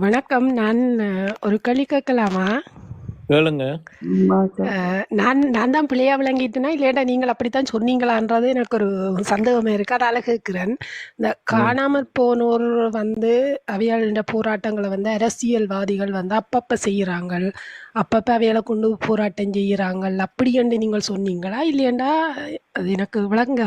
வணக்கம். நான் ஒரு கேள்வி கேட்கலாமா? கேளுங்க. நான் நான் தான் பிழையா விளங்கிட்டேனா, இல்லாட்டா நீங்கள் அப்படித்தான் சொன்னீங்களான்றது எனக்கு ஒரு சந்தேகமா இருக்கு. அதால கேட்கிறேன். இந்த. காணாமற் போனோர் வந்து அவியல்ட போராட்டங்கள வந்து அரசியல்வாதிகள் வந்து அப்பப்ப செய்றாங்கள். அப்பப்ப அவைகள கொண்டு போராட்டம் செய்றாங்கள். அப்படியென்று நீங்கள் சொன்னீங்களா? இல்லையெண்டா அது எனக்கு விளங்க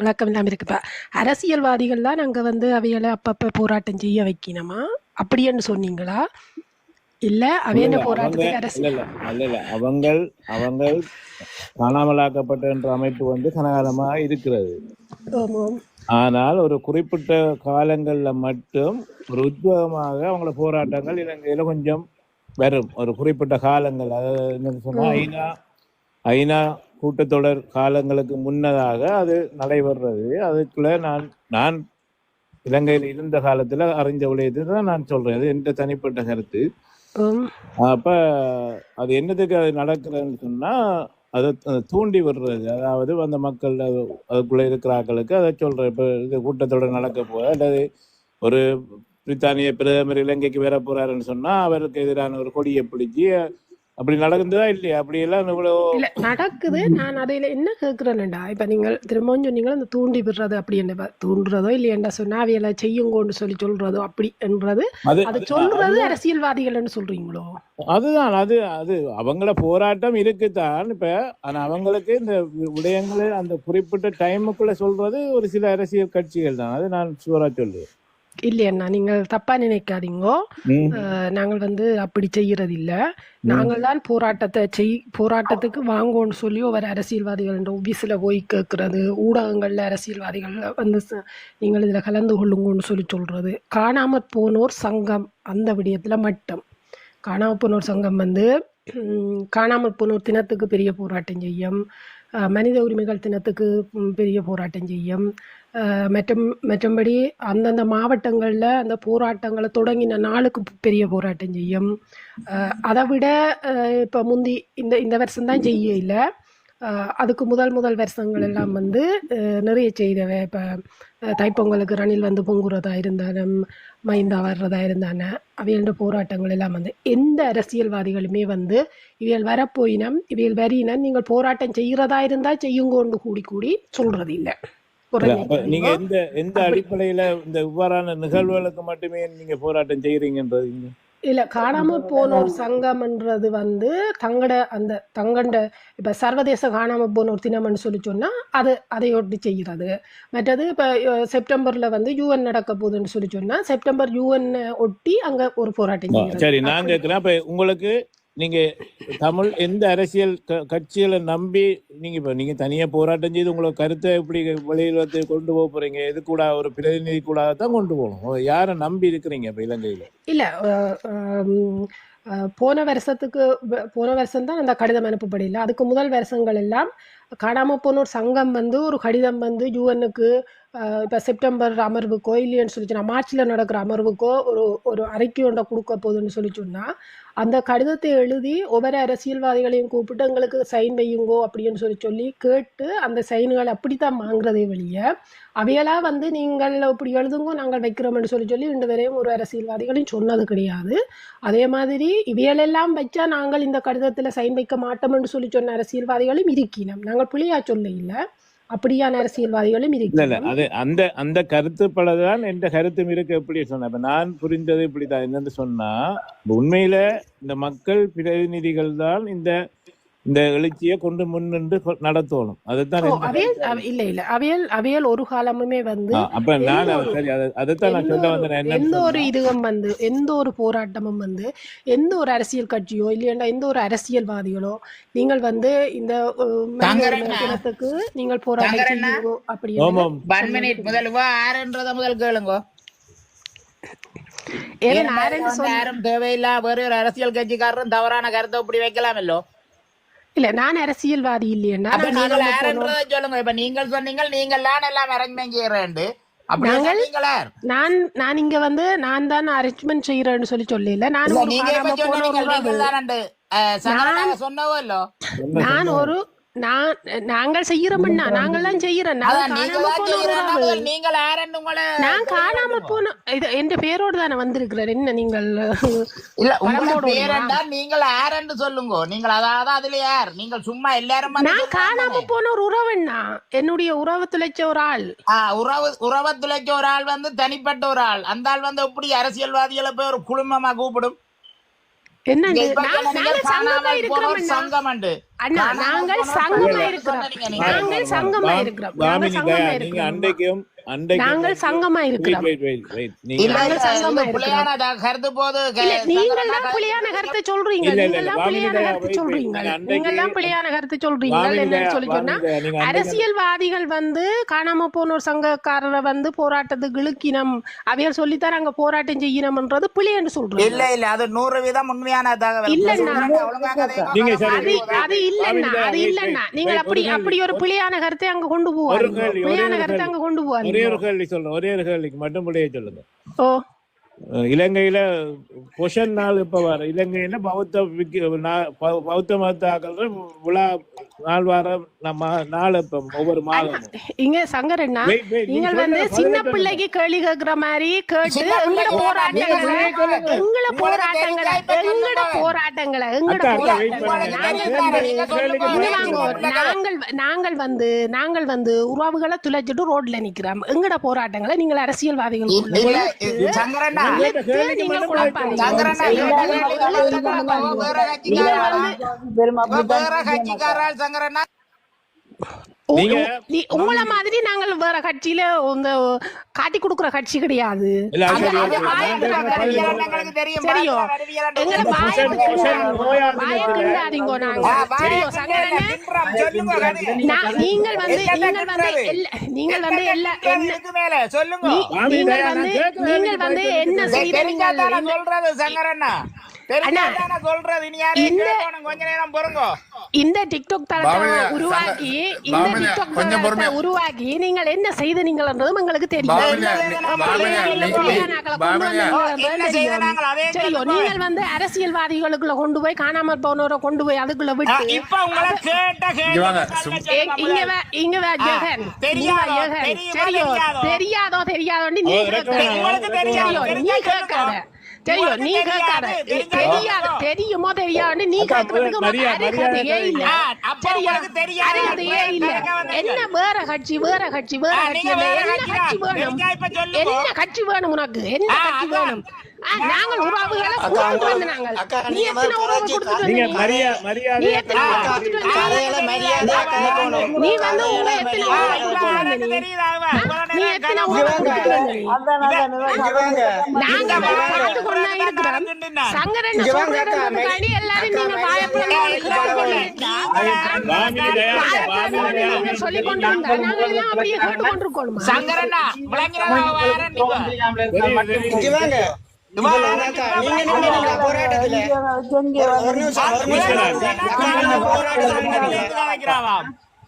விளக்கம் இல்லாம இருக்கு. இப்ப அரசியல்வாதிகள் தான் அங்க வந்து அவைகள அப்பப்ப போராட்டம் செய்ய வைக்கணுமா? அப்படியென்று சொன்னீங்களா? இல்ல. அவங்க போராட்டத்துக்கு அரசு. அவங்கள் அவங்கள் காணாமலாக்கப்பட்ட என்ற அமைப்பு வந்து கனகாலமா இருக்கிறது. ஆனால் ஒரு குறிப்பிட்ட காலங்கள்ல மட்டும் ஒரு உத்வேகமாக அவங்கள போராட்டங்கள் இலங்கையில கொஞ்சம் வரும். ஒரு குறிப்பிட்ட காலங்கள். அதாவது சொன்னா. ஐநா ஐநா கூட்டத்தொடர் காலங்களுக்கு முன்னதாக அது நடைபெறுறது. அதுக்குள்ள நான் நான் இலங்கையில் இருந்த காலத்துல அறிஞ்ச விடயத்தை தான் நான் சொல்றேன். அது என்ற தனிப்பட்ட கருத்து. அப்ப அது என்னத்துக்கு அது நடக்குதுன்னு சொன்னா, அத தூண்டி விடுறது. அதாவது அந்த மக்கள் அது அதுக்குள்ள இருக்கிற ஆட்களுக்கு அத சொல்றேன். இப்ப இது கூட்டத்தொடர் நடக்க போகுது. அல்லது ஒரு பிரித்தானிய பிரதமர் இலங்கைக்கு வர போறாருன்னு சொன்னா, அவருக்கு எதிரான ஒரு கொடிய பிடிச்சு அப்படி நடக்குதா இல்லையா? அப்படியெல்லாம் இவ்வளோ இல்ல நடக்குது. நான் அதையில என்ன கேட்கிறேன்டா, இப்ப நீங்கள் திரும்பவும் சொன்னீங்களா, இந்த தூண்டி விடுறது அப்படின்னு. இப்ப தூண்டுறதோ இல்லையெண்டா சொன்னா, அவைகள செய்யுங்கோன்னு சொல்லி சொல்றதோ அப்படி என்றது, அது சொல்றது அதுதான் அரசியல்வாதிகள்ன்னு சொல்றீங்களோ? அதுதான். அது அது அவங்கள போராட்டம் இருக்குதான். இப்ப ஆனா அவங்களுக்கு இந்த விடயங்கள அந்த குறிப்பிட்ட டைமுக்குள்ள சொல்றது ஒரு சில அரசியல் கட்சிகள் தான். அது நான் ஷூரா சொல்லுவேன். இல்லையண்ணா, நீங்கள் தப்பா நினைக்காதீங்கோ. நாங்கள் வந்து அப்படி செய்யறதில்ல. ம். நாங்கள் தான் போராட்டத்த செய் போராட்டத்துக்கு வாங்கோன்னு சொல்லி ஒவ்வொரு அரசியல்வாதிகள்ன்ற ஆபீஸ்ல போய் கேட்கிறது, ஊடகங்கள்ல அரசியல்வாதிகள் வந்து நீங்கள் இதுல கலந்து கொள்ளுங்கோன்னு சொல்லி சொல்றது. காணாமற் போனோர் சங்கம் அந்த விடயத்துல மட்டும். காணாம போனோர் சங்கம் வந்து ம் காணாமற் போனோர் தினத்துக்கு பெரிய போராட்டம் செய்யும். மனித உரிமைகள் தினத்துக்கு பெரிய போராட்டம் செய்யும். மற்றும் மற்றும்படி அந்தந்த மாவட்டங்களில் அந்த போராட்டங்களை தொடங்கின நாளுக்கு பெரிய போராட்டம் செய்யும். அதை விட இப்போ முந்தி இந்த இந்த வருஷம் தான் செய்ய இல்லை அதுக்கு முதல் முதல் வருஷங்கள் எல்லாம் வந்து நிறைய செய்தவை இப்போ தைப்பொங்கலுக்கு ரணில் வந்து பொங்குறதா இருந்தாலும், மைந்தா வர்றதா இருந்தான, அவையண்ட போராட்டங்கள் எல்லாம் வந்து எந்த அரசியல்வாதிகளுமே வந்து இவைகள் வரப்போயினம், இவைகள் வரினம், நீங்கள் போராட்டம் செய்கிறதா இருந்தால் செய்யுங்கோன்னு கூடி கூடி சொல்கிறது இல்லை நீங்க. எந்த எந்த அடிப்படையில இந்த இவ்வாறான நிகழ்வுகளுக்கு மட்டுமே நீங்க போராட்டம் செய்றீங்கன்றது இங்க? இல்ல காணாம போனோர் சங்கம்ன்றது வந்து தங்கட அந்த தங்கண்ட இப்ப சர்வதேச காணாம போனோர் தினம்னு சொல்லி சொன்னா, அது அதையொட்டி செய்கிறது. மற்றது இப்ப செப்டம்பர்ல வந்து யுஎன் நடக்க போகுதுன்னு சொல்லி சொன்னா, செப்டம்பர் யுஎன்ன ஒட்டி அங்க ஒரு போராட்டம். சரி நான் கேட்கிறேன். உங்களுக்கு நீங்க தமிழ் எந்த அரசியல் க கட்சிகள நம்பி நீங்க இப்ப நீங்க தனியா போராட்டம் செய்து உங்களோட கருத்தை எப்படி வெளியில கொண்டு போக போறீங்க? இது கூட ஒரு பிரதிநிதி கூட தான் கொண்டு போகணும். யாரை நம்பி இருக்கிறீங்க இப்ப இலங்கையில? இல்ல போன வருஷத்துக்கு போன வருஷம் தான் அந்த கடிதம் அனுப்பப்படல. அதுக்கு முதல் வருஷங்கள் எல்லாம் காணாம போனோர் சங்கம் வந்து ஒரு கடிதம் வந்து யூஎனுக்கு இப்போ செப்டம்பர் அமர்வுக்கோ இல்லையன்னு சொல்லி சொன்னால் மார்ச்ல நடக்கிற அமர்வுக்கோ ஒரு ஒரு அறிக்கை ஒன்றை கொடுக்க போகுதுன்னு சொல்லி சொன்னால் அந்த கடிதத்தை எழுதி ஒவ்வொரு அரசியல்வாதிகளையும் கூப்பிட்டு எங்களுக்கு சைன் வையுங்கோ அப்படின்னு சொல்லி சொல்லி கேட்டு, அந்த சைன்கள் அப்படித்தான் வாங்குறதே வெளிய, அவையெல்லாம் வந்து நீங்கள் இப்படி எழுதுங்கோ நாங்கள் வைக்கிறோம்னு சொல்லி சொல்லி ரெண்டு வரையும் ஒரு அரசியல்வாதிகளையும் சொன்னது கிடையாது. அதே மாதிரி இவையலெல்லாம் வச்சா நாங்கள் இந்த கடிதத்தில் சைன் வைக்க மாட்டோம்னு சொல்லி சொன்ன அரசியல்வாதிகளும் இருக்கினோம் நாங்கள் பிழையா சொல்ல இல்லை அப்படியான அரசியல்வாதிகளும். அது அந்த அந்த கருத்துப்பட தான் என்ற கருத்தும் இருக்கு எப்படி சொன்னேன். இப்ப நான் புரிந்தது இப்படித்தான். என்னன்னு சொன்னா, உண்மையில இந்த மக்கள் பிரதிநிதிகள் தான் இந்த இந்த எழுச்சிய கொண்டு முன்னின்று நடத்தணும். அதுதான் இல்ல, இல்ல. அவையல் அவையல் ஒரு காலமுமே வந்து அப்ப எந்த நான் ஒரு சரி அத அதத்தான் நான் சொல்ல வந்தேன். எந்த ஒரு இதுவும் வந்து எந்த ஒரு போராட்டமும் வந்து எந்த ஒரு அரசியல் கட்சியோ இல்லையெண்டா எந்த ஒரு அரசியல்வாதிகளோ, நீங்கள் வந்து இந்த தினத்துக்கு நீங்கள் போராட்டம் தங்கரண்ணா செய்யுங்கோ அப்படின்னு ஆமாம். ஒன் சொன்னது மினிட் கிடையாது. முதல் வா ஆறுன்றத முதல் கேளுங்க ஏன் தேவையில்லா வேற ஒரு அரசியல் கட்சிக்காரரும் தவறான கருத்தை இப்படி வைக்கலாமல்லோ இல்ல நான் அரசியல்வாதி அப்ப நான் போனோர் யாருன்றதை சொல்லுங்க. இப்ப நீங்கள் சொன்னீங்க நீங்கள் தான் எல்லாம் அரேஞ்ச்மெண்ட் செய்யறேன் நான் நான் இங்க வந்து நான் தான் அரேஞ்ச்மெண்ட் செய்யறேன்னு சொல்லி சொல்லல நான் இல்ல நான் இல்லோ? ஒரு நான் நாங்கள் செய்யறோம்னா நாங்கெல்லாம் செய்யறோம் நான் நீங்க காணாம தான் போன செய்யறேன்னா உறவு. முதல் நீங்கள் உங்களை நான் காணாம போன இது எந்த பேரோடு தானே வந்திருக்கிறேன் என்ன நீங்கள் இல்ல உங்களோட பேரண்டா நீங்கள் யாருன்னு சொல்லுங்க. நீங்கள் அதாவது அதுல யார்? நீங்கள் சும்மா எல்லாரும் நான் காணாம. போன ஒரு உறவண்ணா என்னுடைய உறவு துளைச்ச ஒரு ஆள். ஆ, உறவு உறவத்துலைக்கு ஒரு ஆள் வந்து தனிப்பட்ட ஒரு ஆள். அந்த ஆள் வந்து எப்படி அரசியல்வாதிகளை போய் ஒரு குழுமமா கூப்பிடும் என்ன இங்க இப்ப நான் நீங்கள் நாங்கள் சங்கமா இருக்கிறோம். ஒரு நாங்கள் போன சங்கமா இருக்கிறோம். நீங்க. நீங்க. நீங்க கருத்து போது நீங்கள் சங்கரனா தான் பிள்ளையான கருத்தை சொல்றீங்க. நீங்கள். தான் பிள்ளையான கருத்து. சொல்றீங்க. நீங்க நீங்கள் தான் பிள்ளையான கருத்து சொல்றீங்க. என்னன்னு சொல்லி சொன்னா நீங்க அரசியல்வாதிகள் வந்து காணாம போனோர் சங்கக்காரரை வந்து போராட்டத்துக்கு இழுக்கினம் அவையர் சொல்லித்தான் அங்க போராட்டம் செய்யணும்ன்றது பிள்ளைன்னு சொல்றோம் இல்ல இல்ல அது நூறு வீதம் உண்மையான நீங்க சரி. அது அது தயா, அது நீங்கள் wait, அப்படி ஒரு அப்படி ஒரு. பிள்ளையான கருத்தை அங்க கொண்டு ஒரு போவாங்க ஒரே பிள்ளையான ஒரு கருத்தை. அங்க கொண்டு ஒரே போவாங்க ஒரே ஒரு கேள்வி சொல்றேன் ஒரே ஒரு கேள்விக்கு மட்டும் முடிய சொல்லுங்க. இலங்கையில பொஷன் நாள் இப்ப வர இலங்கையில பௌத்த பௌத்த மதத்தாக்கள் விழா நாள் வாரம் நம்ம நாள் இப்ப ஒவ்வொரு மாதமும் இங்க சங்கரண்ணா நீங்க வந்து சின்ன. பிள்ளைக்கு கேள்வி கேட்கிற மாதிரி கேட்டு எங்கட போராட்டங்களை. எங்கட உங்களுக்கு போராட்டங்களை எங்கட சொல்லுங்க. போராட்டங்களை எங்கட போராட்டங்களை. நாங்கள் நாங்கள் வந்து நாங்கள் வந்து உறவுகளை துளைச்சிட்டு ரோட்ல நிக்கிறோம் எங்கட போராட்டங்களை நீங்கள் அரசியல்வாதிகள் பெருமா உங்களை மாதிரி நாங்கள் வேற கட்சியில இந்த காட்டி கொடுக்குற கட்சி கிடையாது. நீங்கள் வந்து நீங்கள் வந்து நீங்கள் வந்து எல்லா நீங்கள் தயா, வந்து என்ன. செய்த இந்த- கேட்கணும் கொஞ்ச நேரம் பொறுங்க. இந்த டிக்டாக் தளத்தை உருவாக்கி இந்த டிக்டாக் தளத்தை. உருவாக்கி நீங்கள் என்ன நீங்கள் செய்த தெரியும். நாங்கள்? அதே தெரியும் நீங்கள் வந்து அரசியல்வாதிகளுக்குள்ள கொண்டு போய் காணாமற் போனவரை கொண்டு போய் அதுக்குள்ள விட்டு இங்க இங்க ஜெகன். தெரியாதோ, தெரியாதோ? நீ கேட்காத. தெரியும். நீ கேட்காத. தெரியும் தெரியாது, தெரியாது. தெரியுமோ. தெரியாதுன்னு நீ கேட்கறதுக்கு மரியாதை இல்ல. தெரியாது, அருகதையே இல்ல. என்ன வேற கட்சி வேற கட்சி வேற கட்சி என்ன கட்சி. வேணும். என்ன கட்சி வேணும் உனக்கு? என்ன கட்சி. வேணும்? நாங்கள் உறவுகளை கொடுத்துட்டு வந்து நாங்கள் நீ எத்தனை உறவு கொடுத்துட்டு நீங்க மரியா மரியாதை. உறவு. நீ வந்து உங்க எத்தனை உறவு நீ? எத்தனை உறவு. கொடுத்துட்டு நாங்க பார்த்து கொண்டு இருக்கிறோம். சங்கரன் சொல்றதுக்காண்டி எல்லாரும் நீங்க கொண்டு நீங்க எல்லாம் அப்படியே கேட்டு கொண்டிருக்கோமா சங்கரண்ணா. வாங்க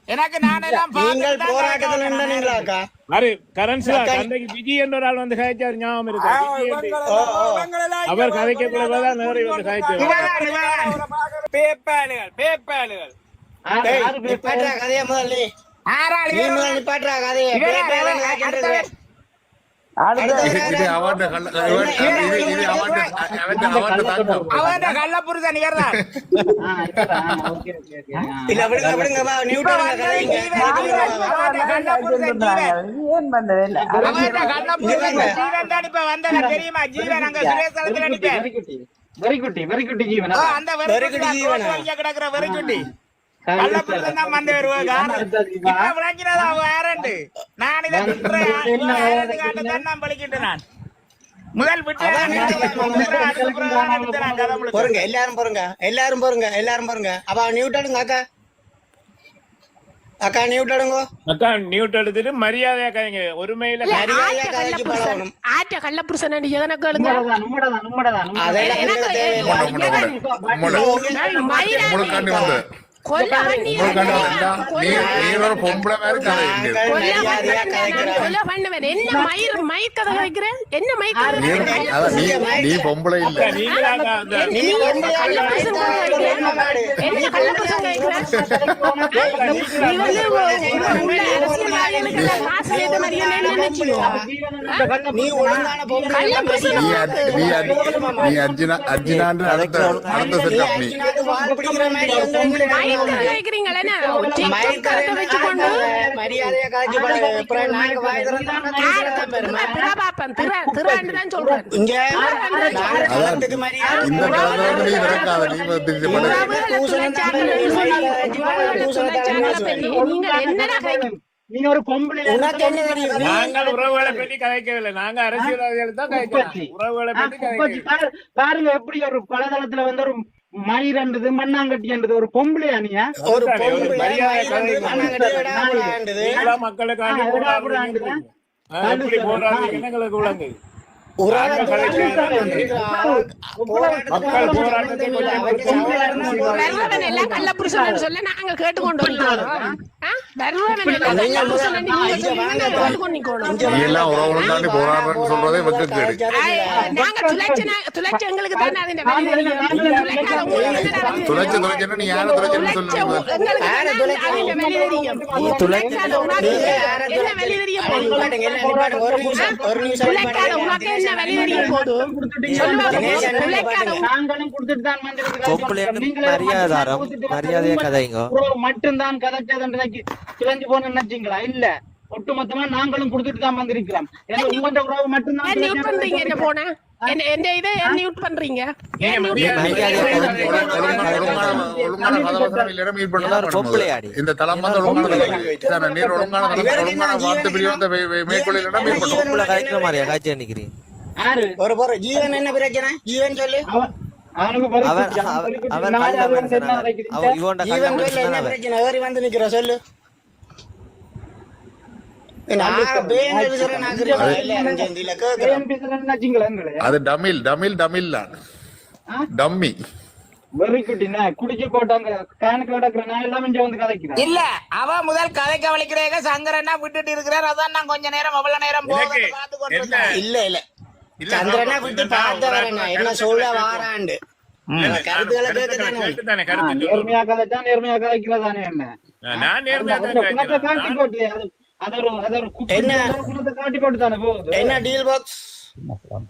எனக்கு நானெல்லாம் போராட்டத்துல நின்றீங்களா அக்கா? அரே கரன்சிலா என்ற ஒரு ஆள் வந்து கதைச்சார் ஞாபகம் இருக்கா. அவர் கதைக்க கூடதான் நிறைய வந்து கதைச்சார் பேப்பாளுகள் பேப்பாளுகள். டேய், நிப்பாட்டுறா கதையை முதல்ல நீ. ஆறாள் நீ முதல்ல நிப்பாட்டுறா கதையை. தெரியுமா? ஜீவன் அங்க வெரி குட்டி வெரி குட்டி ஜீவன் அந்த வெறிக்குட்டி வெறிக்குட்டி ஜீவனா? கிடக்குற கள்ள முதல். பொறுங்க எல்லாரும் பொறுங்க எல்லாரும் பொறுங்க எல்லாரும் பொறுங்க அப்ப நியூட் எடுங்க அக்கா. அக்கா நியூட் எடுங்க. அக்கா நியூட் எடுத்துட்டு மரியாதையா கதைங்க ஒருமையில மரியாதையா கள்ளப்புருஷன் பழகணும் ஆட்ட கள்ளப்புருஷன் அதெல்லாம் தேவையில்லை நீ பொம்பளை இல்ல நீ அர்ஜுனா அர்ஜுனான்ற அடுத்த அடுத்த செட்டப் நீ நாங்க ஒரு பொம்பளை நாங்கள் உறவுகளை பற்றி கதைக்கவில்லை. நாங்க அரசியல்வாதிகள் தான் கதைக்கிறோம் உறவுகளை பற்றி பாருங்க எப்படி ஒரு பலதளத்துல வந்து ஒரு மயிரண்டது மண்ணாங்கட்டின்றது ஒரு ஒரு ஒரு பொம்பளை மரியாதை மயிர் வந்து கதை. மண்ணாங்கட்டி விடாமலாண்டது. நீங்களா மக்களுக்காண்டி ஆ, எவ்வளவு போராடுறீங்க. போராடுறீங்க? ஆ, எப்படி போராடுறீங்கன்னு எங்களுக்கு விளங்கு உறவுகளை மக்கள் போராட்டத்தை கொஞ்சம் வருவன் எல்லாம் கள்ளப்புருஷன்னு சொல்ல நாங்க கேட்டுக்கொண்டு எல்லாம் உறவுடன் தாண்டி போராடுறேன்னு சொல்றதே மட்டும்தான் கதைச்சதுன்றதுக்கு கிளஞ்சு போன நினைச்சீங்களா? இல்ல. ஒட்டுமொத்தமா நாங்களும் கொடுத்துட்டு தான் வந்திருக்கிறோம். ஏன்னா உங்களோட உறவு மட்டும்தான். என்ன என்ன எந்த இதை மியூட் பண்றீங்க. இந்த தளம் வந்து ஒழுங்கான நீர் ஒழுங்கான ஒழுங்கான வார்த்தை மீட் பண்ணுவோம் மாதிரியா? காய்ச்சி ஒரு ஜீவன் என்ன பிரச்சனை? ஜீவன் சொல்லு. அவன் அவனுக்கு பரிசு அவர் வச்சான். அவர் பரிசு அவர் நாலு அது Tamil Tamil Tamil dummy very good என்ன குடிச்சு போட்டாங்க கேனுக்கு கிடக்குற நான் எல்லாமே இங்க வந்து கதைக்கிறேன் இல்ல அவ முதல் கதைக்க வலிக்கிறேங்க சங்கரனா விட்டுட்டு இருக்கிறார் அதான் நான் கொஞ்ச நேரம் அவ்வளவு நேரம் போகிறத பார்த்து. என்ன இல்ல இல்ல சந்திரனா விட்டு என்ன சொல்ல வாராண்டு கருத்துக்களை கேட்கத்தானே. நேர்மையா கதைச்சா நேர்மையா கதைக்கிறதானே என்ன நான் நேர்மையா தான் என்ன? குணத்தை காட்டி போட்டு தானே போகுது என்ன டீல் பாக்ஸ்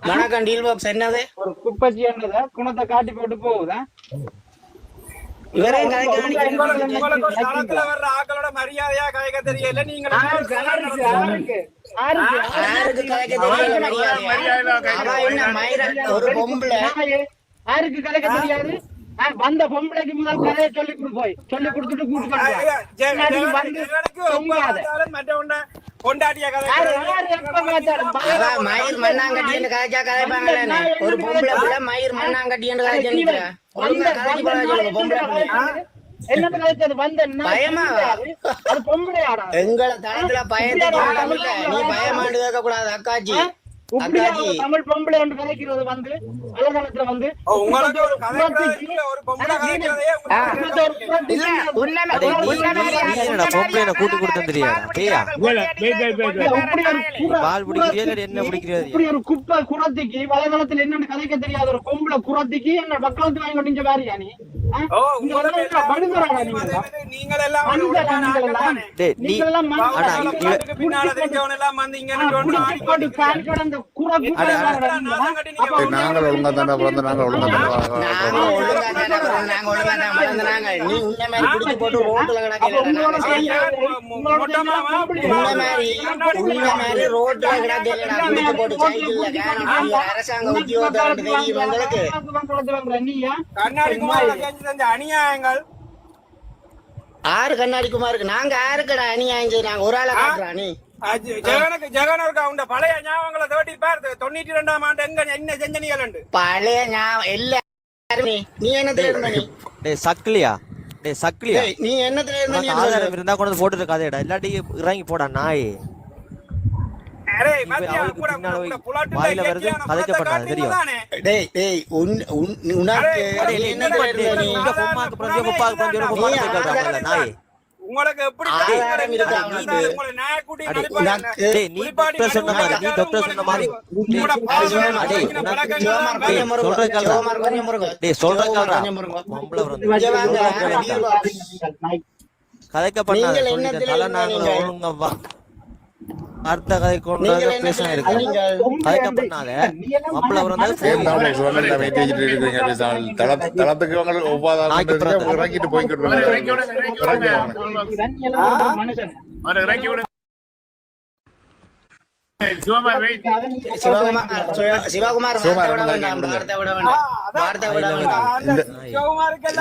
வணக்கம் டீல் பாக்ஸ் என்னது ஒரு குப்பச்சி என்னத குணத்தை காட்டி போட்டு போகுதா மரியாதையா கதைக்க தெரியல நீங்க ஒரு பொம்பளை யாருக்கு கதைக்க தெரியாது வந்த பொம்பளைக்கு முதல் கதையை சொல்லி கொடு போய். சொல்லி கொடுத்துட்டு கூட்டு மயிர் மண்ணாங்கட்டி என்று கதைச்சா கதைப்பாங்களே ஒரு பொம்பளை பிள்ளை மயிர் மண்ணாங்கட்டி என்று கதைச்சா ஒழுங்கா கதைச்சு சொல்லுங்க பொம்பளை பிள்ளை. எங்களை தளத்துல இல்ல நீ பயமாண்டு கேட்க கூடாது அக்காச்சி தமிழ் பொம்பளை ஒன்று கதைக்கிறது வந்து பொம்பளைய கூட்டு கொடுத்து பால் இல்ல என்ன பிடிக்கிறியா இப்படி ஒரு குப்பை குரத்திக்கு வலைதளத்துல என்னன்னு கதைக்க தெரியாத ஒரு பொம்பளை குரத்திக்கு என்ன பக்கத்து வாங்கி நீங்க? டேய் நீ? நாங்கள் ஒழுங்கா தாண்டா பிறந்த நாங்கள் ஒழுங்கா தானே தான் அரசாங்க கண்ணாடி செஞ்சு செஞ்ச அநியாயங்கள்? ஆறு கண்ணாடி குமாருக்கு. நாங்க ஆறுக்கடா அநியாயம் செய்றாங்க ஒரு ஆளை காட்டுறா நீ ஜெகனுக்கு ஜெகனுக்கு அவங்க பழைய ஞாபகங்களை தேடி பாரு. தொண்ணூற்றி ரெண்டாம் ஆண்டு எங்க என்ன உண்டு பழைய ஞாபகம் எல்லாரும். நீ என்னத்துல இருந்த நீ? டேய் சக்கிலியா டேய் சக்கிலியா டேய், நீ என்னத்துல இருந்த நீ ஆதாரம். இருந்தா கொண்டு போட்டுட்டு கதையடா இல்லாட்டி இறங்கி போடா நாய் அரே இப்ப மத்தியா அவளுக்கு கூட பின்னால கூட போய் புலாட்டுல வாயில வருது தெரியும்? டேய் டேய் உன் உன் உனக்கு என்ன பொம்மாக்கு பிறகு பொப்பாக்கு ஒரு பொம்மாக்கு கேட்கறாங்கல்ல நாய் உங்களுக்கு எப்படி நீ டாக்டர் சொன்ன மாதிரி நீ டாக்டர் சொன்ன மாதிரி பாவம் அர்த்த கதை கொண்டு நீங்கள் என்ன பேச இருக்கு கதைக்க பண்ணாத மாப்பிள்ள அவர் வந்தாலும் ஏன்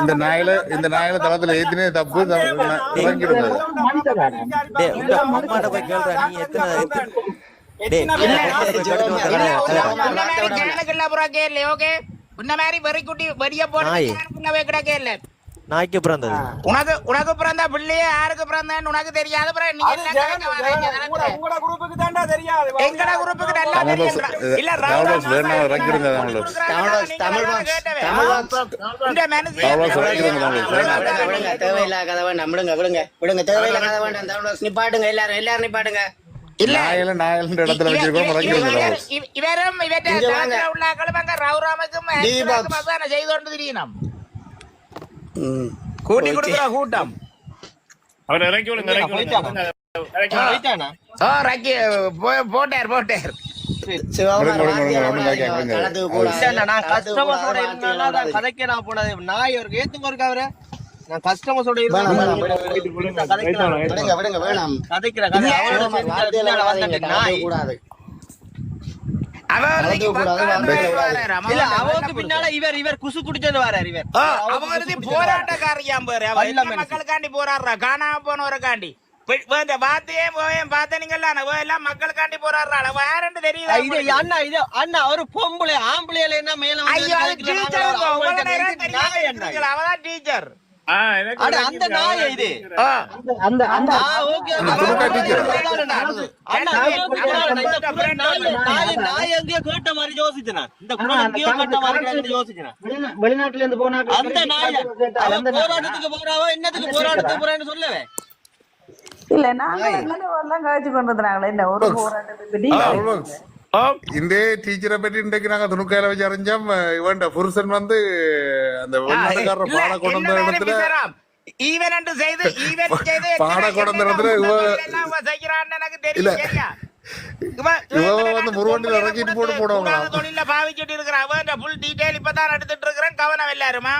இந்த நாயில இந்த நாயில தளத்துல ஏத்தினே தப்பு த- இறங்கிடுங்க டேய் உங்க அம்மாட்ட போய் கேளுடா நீ எத்தனை எத்தனை டேய் இல்ல, நீ எத்தனை போய் கேட்டு வந்த கதை கதை உன்ன மாதிரி சேனலுக்குள்ள அப்புறம் கேள்வி ஓகே உன்ன மாதிரி வெறிக்குட்டி வெடிய போட்டு நாய். சேனலுக்குள்ளவே கிடக்க இல்ல நாய்க்கு பிறந்தது. உனக்கு உனக்கு பிறந்த பிள்ளையே யாருக்கு பிறந்தேன்னு உனக்கு தெரியாது. அப்புறம் நீ? உங்களோட- குரூப்புக்கு தான்டா தெரியாது. எங்கட குரூப்புக்கு நல்லா தெரியும். இல்ல தமிழ் வேணும் தமிழ் இந்த விடுங்க. தேவையில்லாத கதை. வேண்டாம். விடுங்க விடுங்க. விடுங்க தேவையில்லாத கதை வேண்டாம். பாக்ஸ் நிப்பாட்டுங்க எல்லாரும் எல்லாரும் நாயில இடத்துல வச்சிருக்கோம் தமிழ் இவ- இவரும் இவற்றை உள்ளாக்களும் அங்க ரவுராமுக்கும் செய்து கொண்டு திரியணும். கூட்டி கொடுக்குற கூட்டம். அவர் இறக்கி விடுங்க இறக்கி விடுங்க போட்டார் போட்டார். கதைக்க நான் போனது நாய் ஒரு ஏத்துங்க இருக்கா அவரு? நான் கஸ்டமர்ஸோட நான் கதைக்கிறேன் மக்களுக்காண்டி போராடுறா? காணாம போனவருக்காண்டி. பெ- வேண்ட வாத்தையும் போயும் பார்த்தனீங்கல்ல அவ எல்லாம் மக்களுக்காண்டி போராடுறா. அவ யாருன்னு தெரியுதா இது? அண்ணா இது அண்ணா ஒரு பொம்பளை ஆம்பளையில என்ன மேல ஐயோ டீச்சர்? அவதான் டீச்சர் அந்த நாய் இது? அந்த அந்த நாய், எங்கேயோ கேட்ட மாதிரி யோசிச்சேன். இந்த கேட்ட மாதிரி வெளிநாட்டுல இருந்து போனா அந்த நாய். போராட்டத்துக்கு போறாவோ? என்னத்துக்கு போராட்டத்துக்கு போறான்னு சொல்லவே. இல்ல நாங்க எல்லாம் காய்ச்சி கொண்டிருந்தாங்களே என்ன ஒரு போராட்டத்துக்கு இந்த டீச்சரை பற்றி இன்றைக்கு நாங்க துணுக்காயில வச்சு அறிஞ்சோம் இவன் புருஷன் வந்து அந்த வெளிநாட்டுக்காரர் பாட கொண்டு வந்த இடத்துல பிசறாம்? ஈவென்ட் செய்து ஈவென்ட் செய்து பாட கொண்டு இடத்துல இவ- செய்கிறான்னு எனக்கு இவ வந்து முருகண்டில இறக்கிட்டு போட்டு போடுவாங்களா? கூடாத தொழில்ல பாவிச்சுட்டு இருக்கிறா. அவ full detail இப்பதான் எடுத்துட்டு இருக்கிறேன். கவனம் எல்லாருமா?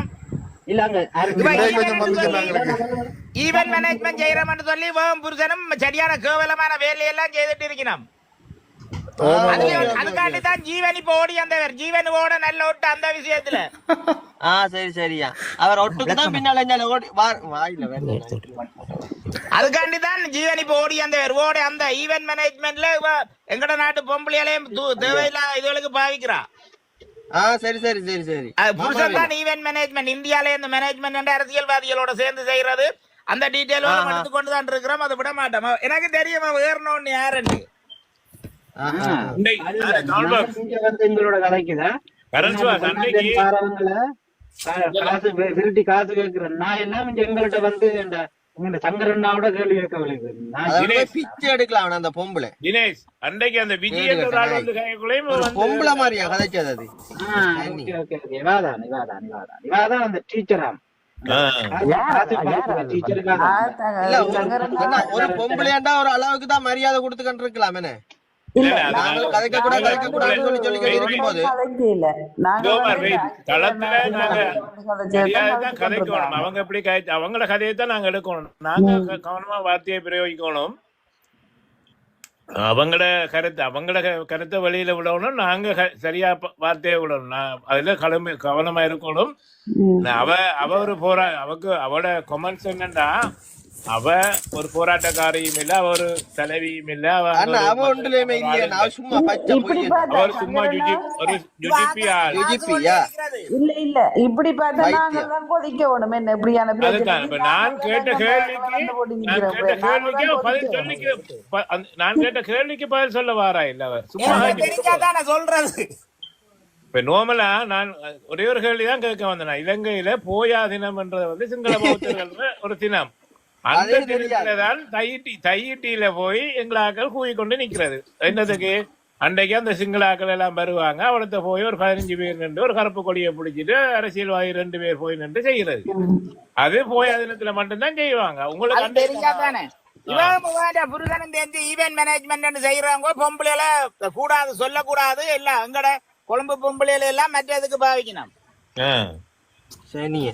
event management செய்யறோம்னு சொல்லி இவன் புருஷனும் சரியான கேவலமான வேலையெல்லாம் செய்துட்டு ஓமா. அதுக்காண்டி தான் ஜீவன் இப்ப ஓடி வந்தவர் ஜீவன் ஓட நல்ல ஓட்டு அந்த விஷயத்துல ஆ சரி சரியா அவர் ஒட்டுக்கு தான் பின்னால ஓடி வா- வாயில. அதுக்காண்டி தான் ஜீவன் இப்ப ஓடி வந்தவர் ஓடி அந்த ஈவென்ட் மேனேஜ்மெண்ட்ல எங்கட நாட்டு பொம்பளையாலையும் தேவையில்லாத இதுகளுக்கு பாவிக்கிறா ஆ சரி சரி சரி சரி புருஷன் தான் ஈவென்ட் மேனேஜ்மெண்ட் இந்தியால இந்த மேனேஜ்மெண்ட் அரசியல்வாதிகளோட சேர்ந்து செய்யறது அந்த டீட்டெயில் ஆஹா. எடுத்துக்கொண்டு தான் இருக்கிறோம் அதை விட மாட்டோம் எனக்கு தெரியும் வேறணும்னு யாருன்னு ஆஹா. இன்னைக்கு- ஆ, தமிழ் இங்க வந்து எங்களோட கதைக்குதான் காசு விரட்டி காசு கேட்கிறேன் நான் எல்லாம் எங்கள்கிட்ட வந்து சங்கரண்ணாவோட கேள்வி கேட்க விளையுது அதாவது போய் பிச்சை எடுக்கலாம் அவன அந்த பொம்பளை. தினேஷ் அன்றைக்கு அந்த விஜய் பொம்பளை மாதிரியா கதைச்சது அது. Okay okay okay. இவாதான் இவாதான் இவாதான் அந்த டீச்சராம் ஒரு- என்ன, ஒரு பொம்பளையாண்டா ஒரு அளவுக்கு தான் மரியாதை கொடுத்துக்கிட்டு இருக்கலாம் என்ன? அவங்க எப்படி அவங்களோட கதையை தான் நாங்க எடுக்கணும். நாங்க கவனமா வார்த்தையை பிரயோகிக்கணும். அவங்களோட கருத்து அவங்களோட க- கருத்தை வெளியில விடணும். நாங்க சரியா வார்த்தையை விடணும். நான் அதுல கலமை கவனமா இருக்கணும். அவ அவ ஒரு போரா அவக்கு அவட கொமெண்ட்ஸ் என்னன்னா அவ ஒரு போராட்டக்காரியும் இல்ல அவ ஒரு தலைவியும் இல்ல அவ சும்மா இல்ல இல்ல இப்படி பார்த்தா கொதிக்க வேணும் என்ன இப்படியான நான் கேட்ட கேள்விக்கு நான் கேட்ட கேள்விக்கு பதில் சொல்லிக்க ப- அந்த- நான் கேட்ட கேள்விக்கு பதில் சொல்ல வாரா இல்ல அவர் சும்மா சொல்றது. இப்ப நோமலா நான் ஒரே ஒரு கேள்வி தான் கேட்க வந்தேன். இலங்கையில போயா தினம்ன்றது வந்து சிங்கள பௌத்தர்கள் ஒரு தினம். அந்த தினத்துல தான் தையிட்டி தையிட்டியில போய் எங்களாக்கள் கூவி கொண்டு நிக்கிறது. என்னதுக்கு? அன்றைக்கு அந்த சிங்களாக்கள் எல்லாம் வருவாங்க. அவடத்த போய் ஒரு பதினஞ்சு பேர் நின்று ஒரு கருப்பு கொடியை பிடிச்சிட்டு அரசியல்வாதி ரெண்டு பேர் போய் நின்று செய்யறது அது போயா தினத்துல மட்டும்தான் செய்வாங்க. உங்களுக்கு புருஷனும் தெரிஞ்சு ஈவென்ட் மேனேஜ்மெண்ட் செய்யறவங்க பொம்பளையில கூடாது சொல்லக்கூடாது. எல்லாம் எங்கட கொழும்பு பொம்பளையில எல்லாம் மற்றதுக்கு பாவிக்கணும். சனியே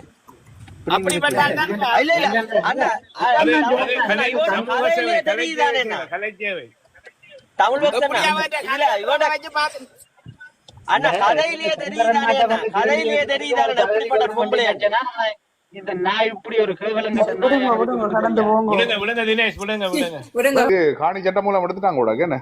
அண்ணா கதையிலேயே தெரியுதானே? கதையிலேயே தெரியுதானே எப்படிப்பட்ட பொம்பளை இந்த நான் இப்படி ஒரு விடுங்க காணி சட்டம் மூலம் எடுத்துட்டாங்க கூட என்ன?